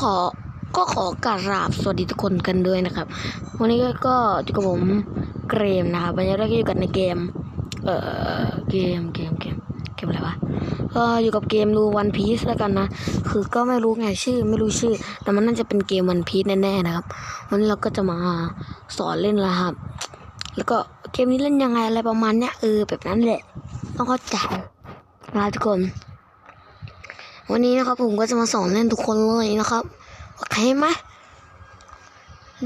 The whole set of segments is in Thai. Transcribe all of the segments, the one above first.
ขอก็ขอกราบสวัสดีทุกคนกันด้วยนะครับ วันนี้ก็อยู่กับผมเกมนะครับวันนี้เราก็อยู่กันในเกม เอ่อเกมเกมเกมเกมอะไรวะก็อยู่กับเกมรูวันพีซแล้วกันนะ คือก็ไม่รู้ไงชื่อ ไม่รู้ชื่อ แต่มันน่าจะเป็นเกมวันพีซแน่ๆนะครับ วันนี้เราก็จะมาสอนเล่นแล้วครับ แล้วก็เกมนี้เล่นยังไงอะไรประมาณเนี้ยเออแบบนั้นแหละ ต้องเข้าใจนะทุกคน วันนี้นะครับผมก็จะมาสอนเล่นทุกคนเลยนะครับ โอเคไหม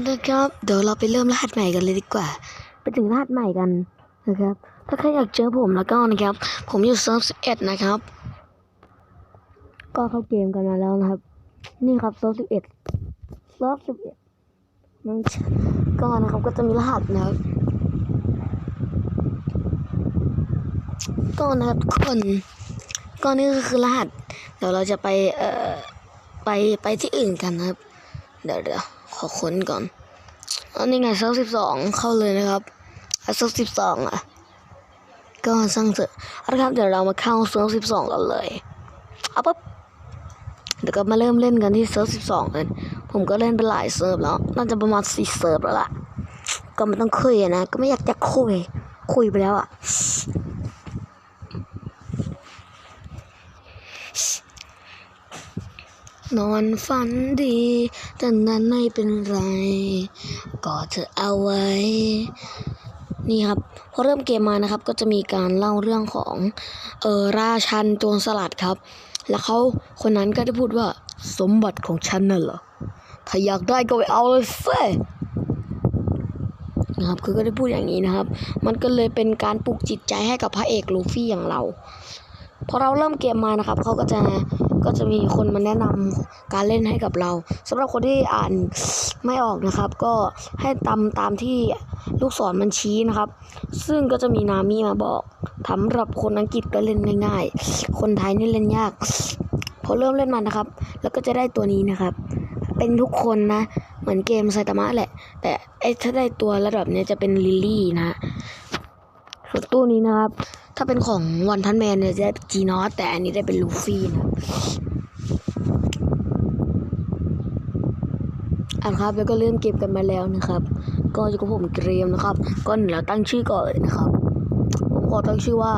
นะครับ เดี๋ยวเราไปเริ่มรหัสใหม่กันเลยดีกว่า ไปถึงรหัสใหม่กันนะครับ ถ้าใครอยากเจอผมแล้วก็นะครับ ผมอยู่เซิร์ฟสิบเอ็ดนะครับ ก็เข้าเกมกันมาแล้วนะครับ นี่ครับเซิร์ฟสิบเอ็ดเซิร์ฟสิบเอ็ดนั่นก็นะครับก็จะมีรหัสนะครับก็นะครับทุกคน ก็นี่ก็คือรหัส เดี๋ยวเราจะไปเอ่อไปไปที่อื่นกันนะครับ เดี๋ยวเดี๋ยวขอค้นก่อนอันนี้ไงเซิร์ฟสิบสองเข้าเลยนะครับเซิร์ฟสิบสองอะก็สร้างเสร็จเอาละครับเดี๋ยวเรามาเข้าเซิร์ฟสิบสองกันเลยเอาปุ๊บเดี๋ยวก็มาเริ่มเล่นกันที่เซิร์ฟสิบสองกันผมก็เล่นไปหลายเซิร์ฟแล้ว น่าจะประมาณสี่เซิร์ฟแล้วล่ะก็ไม่ต้องคุยนะ ก็ไม่อยากจะคุย คุยไปแล้วอะ นอนฝันดีแต่นั้นไม่เป็นไรก็เธอเอาไว้ นี่ครับพอเริ่มเกมมานะครับ ก็จะมีการเล่าเรื่องของเออราชันโจรสลัดครับ แล้วเขาคนนั้นก็ได้พูดว่าสมบัติของฉันน่ะเหรอถ้าอยากได้ก็ไปเอาเลยเซ่นะครับคือก็ได้พูดอย่างนี้นะครับ มันก็เลยเป็นการปลุกจิตใจให้กับพระเอกลูฟี่อย่างเรา พอเราเริ่มเกมมานะครับเขาก็จะก็จะมีคนมาแนะนำการเล่นให้กับเราสำหรับคนที่อ่านไม่ออกนะครับ ก็ให้ตามตามที่ลูกศรมันชี้นะครับ ซึ่งก็จะมีนามีมาบอกสำหรับคนอังกฤษก็เล่นง่ายๆ คนไทยนี่เล่นยาก พอเริ่มเล่นมานะครับ แล้วก็จะได้ตัวนี้นะครับ เป็นทุกคนนะ เหมือนเกมไซตามะแหละ แต่ไอ้ถ้าได้ตัวระดับนี้จะเป็นลิลลี่นะฮะส่วนตู้นี้นะครับ ถ้าเป็นของวันทันแมนเนี่ยจะได้จีนอสแต่อันนี้ได้เป็นลูฟี่นะอะครับแล้วก็เริ่มเก็บกันมาแล้วนะครับ ก็อยู่กับผมเกรียมนะครับ ก็เดี๋ยวเราตั้งชื่อก่อนเลยนะครับ ผมขอตั้งชื่อว่า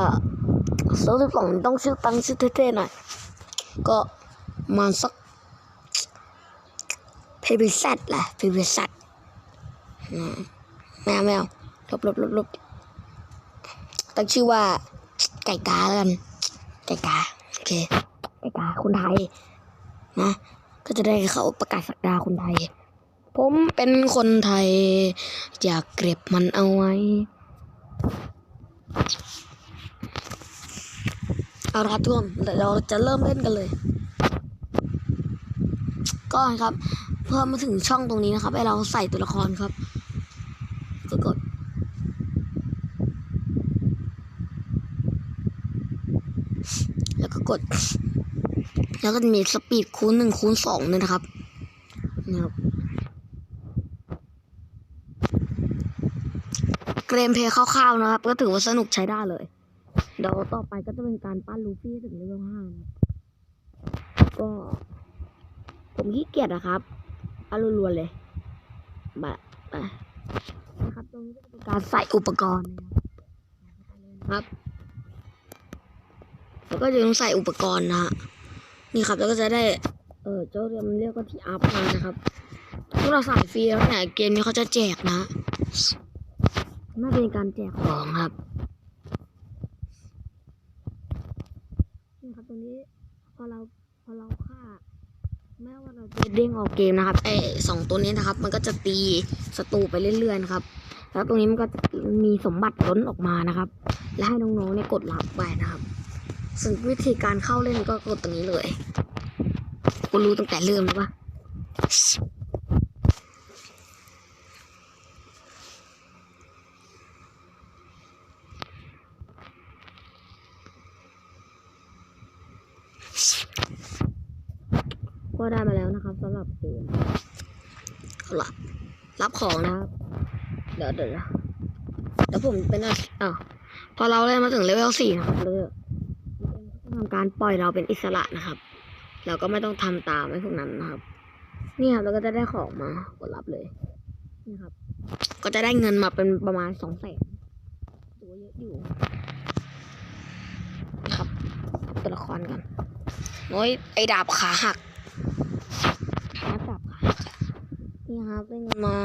เซิฟสิบสองต้องชื่อตั้งชื่อเท่ๆหน่อยก็มาสักเพเบซั t แหละเพเบซั t แมวแมวลบลบลบลบ ตั้งชื่อว่า ไก่กาแล้วกัน ไก่กา โอเค ไก่กาคนไทย นะ ก็จะได้เขาประกาศสักดาคนไทย ผมเป็นคนไทย อยากเก็บมันเอาไว้ เอาละครับทุกคนเดี๋ยวเราจะเริ่มเล่นกันเลย ก็ครับ เพื่อมาถึงช่องตรงนี้นะครับ ให้เราใส่ตัวละครครับ ก็กด แล้ว กด แล้วก็จะมีสปีดคูณหนึ่งคูณสองเลยนะครับนะครับเกมเพย์คร่าวๆนะครับ ก็ถือว่าสนุกใช้ได้เลยเดี๋ยวต่อไปก็จะเป็นการปั้นลูฟี่ถึงเลเวลห้านะก็ ผมขี้เกียจนะครับปั้นรัวๆเลยบะไปนะครับตรงนี้ก็เป็นการใส่อุปกรณ์นะครับ แล้วก็จะต้องใส่อุปกรณ์นะฮะนี่ครับแล้วก็จะได้ เออเจ้าเรียมนเรียกว่าทีอัพมานะครับพวกเราใส่ฟรีแล้วเนี่ยเกมนี้เขาจะแจกนะน่าเป็นการแจกของครับนี่ครับตรงนี้พอเราพอเราฆ่าแม้ว่าเราจะเด้งออกเกมนะครับไอสองตัวนี้นะครับ มันก็จะตีศัตรูไปเรื่อยๆนะครับ แล้วตรงนี้มันก็จะมีสมบัติล้นออกมานะครับ และให้น้องๆเนี่ยกดรับไปนะครับ ส่วนวิธีการเข้าเล่นก็กดตรงนี้เลยกูรู้ตั้งแต่เริ่มเลยว่าก็ได้มาแล้วนะครับสำหรับเกมเอาละรับของนะครับ เดี๋ยวเดี๋ยวเดี๋ยวผมเป็นอะอ้าวพอเราเล่นมาถึงเลเวลสี่นะครับเล ทำการปล่อยเราเป็นอิสระนะครับ เราก็ไม่ต้องทำตามไอ้พวกนั้นนะครับ นี่ครับเราก็จะได้ของมากดรับเลยนี่ครับ ก็จะได้เงินมาเป็นประมาณสองแสนตัวเยอะอยู่นะครับตัวละครกันโอ้ยไอ้ดาบขาหักครับดาบขาหักนี่ครับได้เงินมา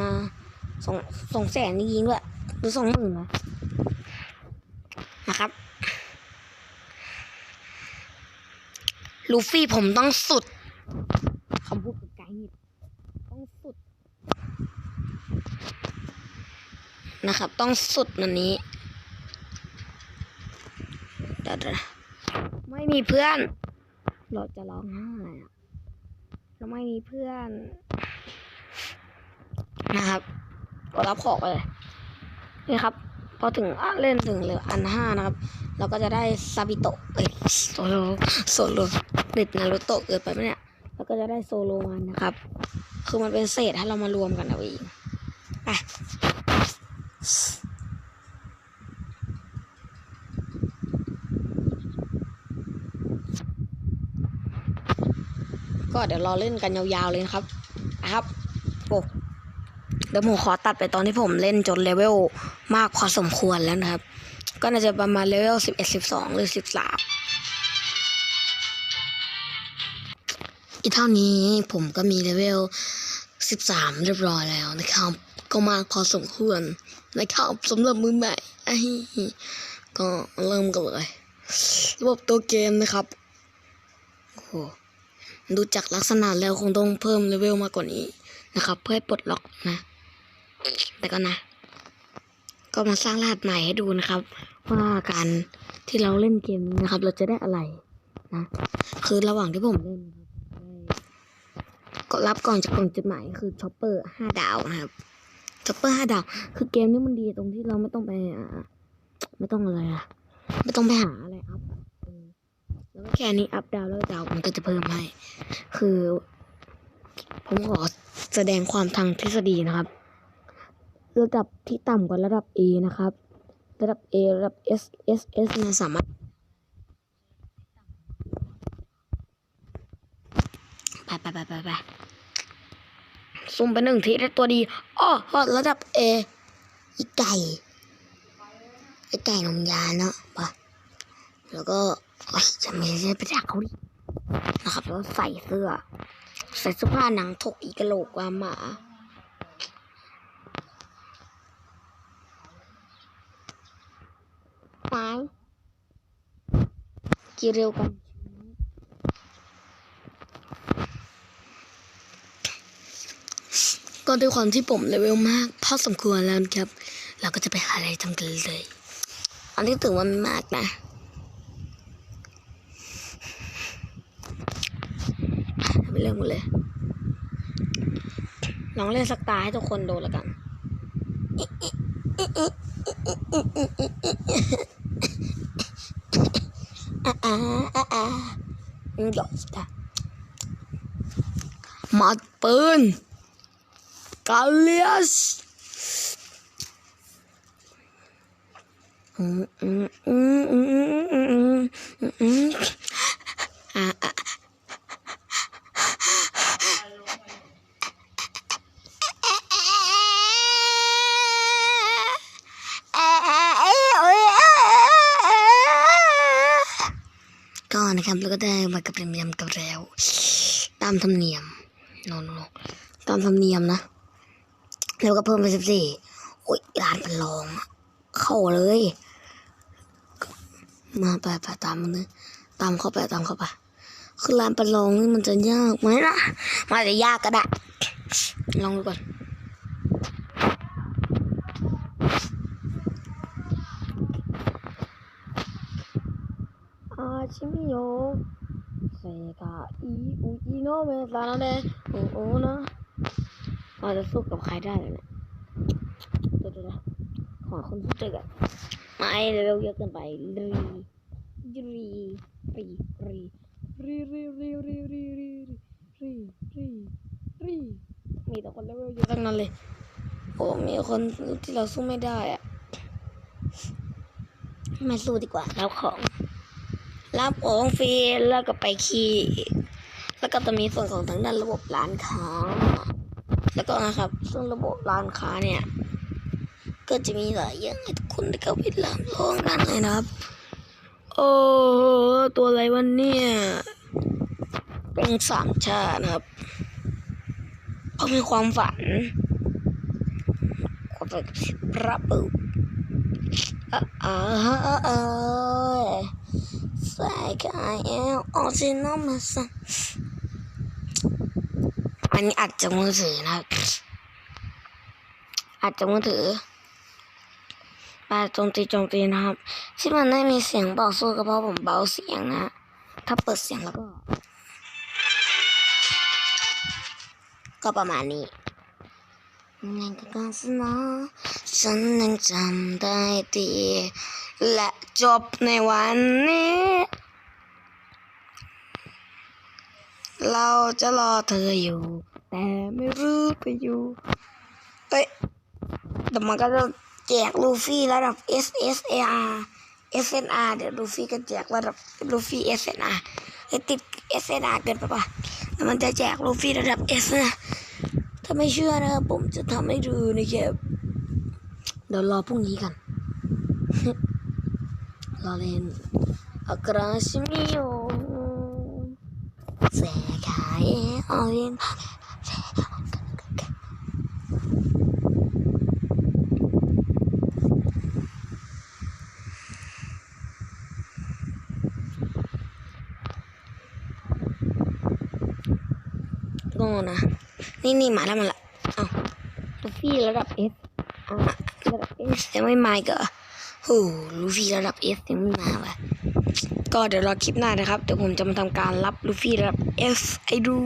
สองสองแสนจริงๆด้วยหรือสองหมื่นนะนะครับ ลูฟี่ผมต้องสุดคำพูดกับไกด์ต้องสุด นะครับ ต้องสุดนันนี้เดี๋ยวๆนะไม่มีเพื่อน เราจะร้องไห้อะเราไม่มีเพื่อน นะครับก็รับของไปเลยนี่ครับพอถึงอะเล่นถึงเหลืออันห้านะครับ เราก็จะได้ซาบิโตะเอ้ยโซโลโซโล เด็ดนารุโตะเกิดไปไหมเนี่ยแล้วก็จะได้โซโลมันนะครับ คือมันเป็นเศษให้เรามารวมกันเอาเองไปก็เดี๋ยวรอเล่นกันยาวๆเลยนะครับนะครับโอ้เดี๋ยวผมขอตัดไปตอนที่ผมเล่นจนเลเวลมากพอสมควรแล้วนะครับ ก็น่าจะประมาณเลเวลสิบเอ็ดสิบสองหรือสิบสาม อีเท่านี้ผมก็มีเลเวลสิบสามเรียบร้อยแล้วนะครับ ก็มากพอสมควรนะครับสำหรับมือใหม่ก็เริ่มกันเลยระบบตัวเกมนะครับโอ้โหดูจากลักษณะแล้วคงต้องเพิ่มเลเวลมากกว่านี้นะครับ เพื่อให้ปลดล็อกนะ แต่ก็นะ ก็มาสร้างรหัสใหม่ให้ดูนะครับ ว่าการที่เราเล่นเกมนี้นะครับ เราจะได้อะไรนะ คือระหว่างที่ผมเล่นนะครับ ก็รับก่อนจากกล่องจดหมายคือช็อปเปอร์ห้าดาวนะครับช็อปเปอร์ห้าดาว คือเกมนี้มันดีตรงที่เราไม่ต้องไปไม่ต้องอะไรอะไม่ต้องไปหาอะไรอัพแล้วก็แค่นี้อัพดาวแล้วดาวมันก็จะเพิ่มให้ คือ ผมขอแสดงความทางทฤษฎีนะครับ ระดับที่ต่ำกว่าระดับ A นะครับ ระดับ A ระดับ S S S เนี่ยสามารถ ไปไปไปซุ่มไปหนึ่งทีได้ตัวดีอ้อระดับ A อีไก่ไอไก่นมยาเนาะปะแล้วก็จะไม่ใช่ไปจากเขาดินะครับแล้วใส่เสื้อ ใส่เสื้อผ้าหนังถกอีกกะโหลกว่าหมาไม้กี่เร็วกัน ก็ด้วยความที่ผมเลเวลมากพอสมควรแล้วครับ เราก็จะไปหาอะไรทำกันเลย อันนี้ถือว่าไม่มากนะไปเริ่มกันเลยลองเล่นสักตาให้ทุกคนดูแล้วกันอ่าอ่าอ่าอ่าหยอกสตามัดปืน กาเลียสก็นะครับเราก็ได้มากับเรียมกับแล้ว ตามธรรมเนียมโนโนตามธรรมเนียมนะ แล้วก็เพิ่มไปสิบสี่โอ้ยร้านเป็นรองอะเข้าเลย มาไปไปตามมันเลยตามเข้าไปตามเข้าไปคือร้านประลองนี่มันจะยากไหมล่ะมันอาจะยากก็ได้ลองดูก่อนอาชิมิโยเซกาอีอุจิโนเมซานาเดโอโอนะ เราจะสู้กับใครได้เลยเนี่ยเดี๋ยวนะขอคนสู้ด้วยกันไม่เลเวลเยอะเกินไปรีรีรีรีรีรีรีรีรีรีรีรีรีมีแต่คนเลเวลเยอะทั้งนั้นเลยโอ้มีคนที่เราสู้ไม่ได้อะม่สู้ดีกว่าแล้วของ รับของฟรีแล้วก็ไปขี่แล้วก็จะมีส่วนของทางด้านระบบร้านค้า แล้วก็นะครับซึ่งระบบร้านค้าเนี่ย ก็จะมีหลายอย่างให้ทุกคนได้เข้าไปลองลองกันเลยนะครับ โอ้ตัวอะไรวันเนี่ยเป็นสามชาตินะครับเขามีความฝันความฝันพระปุอ่าอ่าอ่าอ่าใส่กายเอลออจินอมาสัน อันนี้อัดจากมือถือนะครับอัดจากมือถือปาโจมตีโจมตีนะครับ ที่มันได้มีเสียงเบาสู้ก็เพราะผมเบาเสียงนะ ถ้าเปิดเสียงแล้วก็ ก็ประมาณนี้นั่นก็สนอฉันยังจำได้ดีและจบในวันนี้ เราจะรอเธออยู่ แต่ไม่รู้ไปอยู่เอ้ยแต่มันก็จะแจกลูฟี่ระดับ S S A R S N R เดี๋ยวลูฟี่ก็แจกระดับลูฟี่ S N R ไอติด S N R เกินไปปะแต่มันจะแจกลูฟี่ระดับ S นะถ้าไม่เชื่อนะครับผมจะทำให้ดูในเกมเดี๋ยวรอพรุ่งนี้กันรอเล่นอากราชิมิโยเซ คายออรินโง่นะนี่นี่มาแล้วมาละอ้าวลูฟี่ระดับเอสอะระดับเอสยังไม่มาอีก็โหลูฟี่ระดับเอสยังไม่มาวะ ก็เดี๋ยวรอคลิปหน้านะครับ เดี๋ยวผมจะมาทำการรับลูฟี่รับเอสไอดู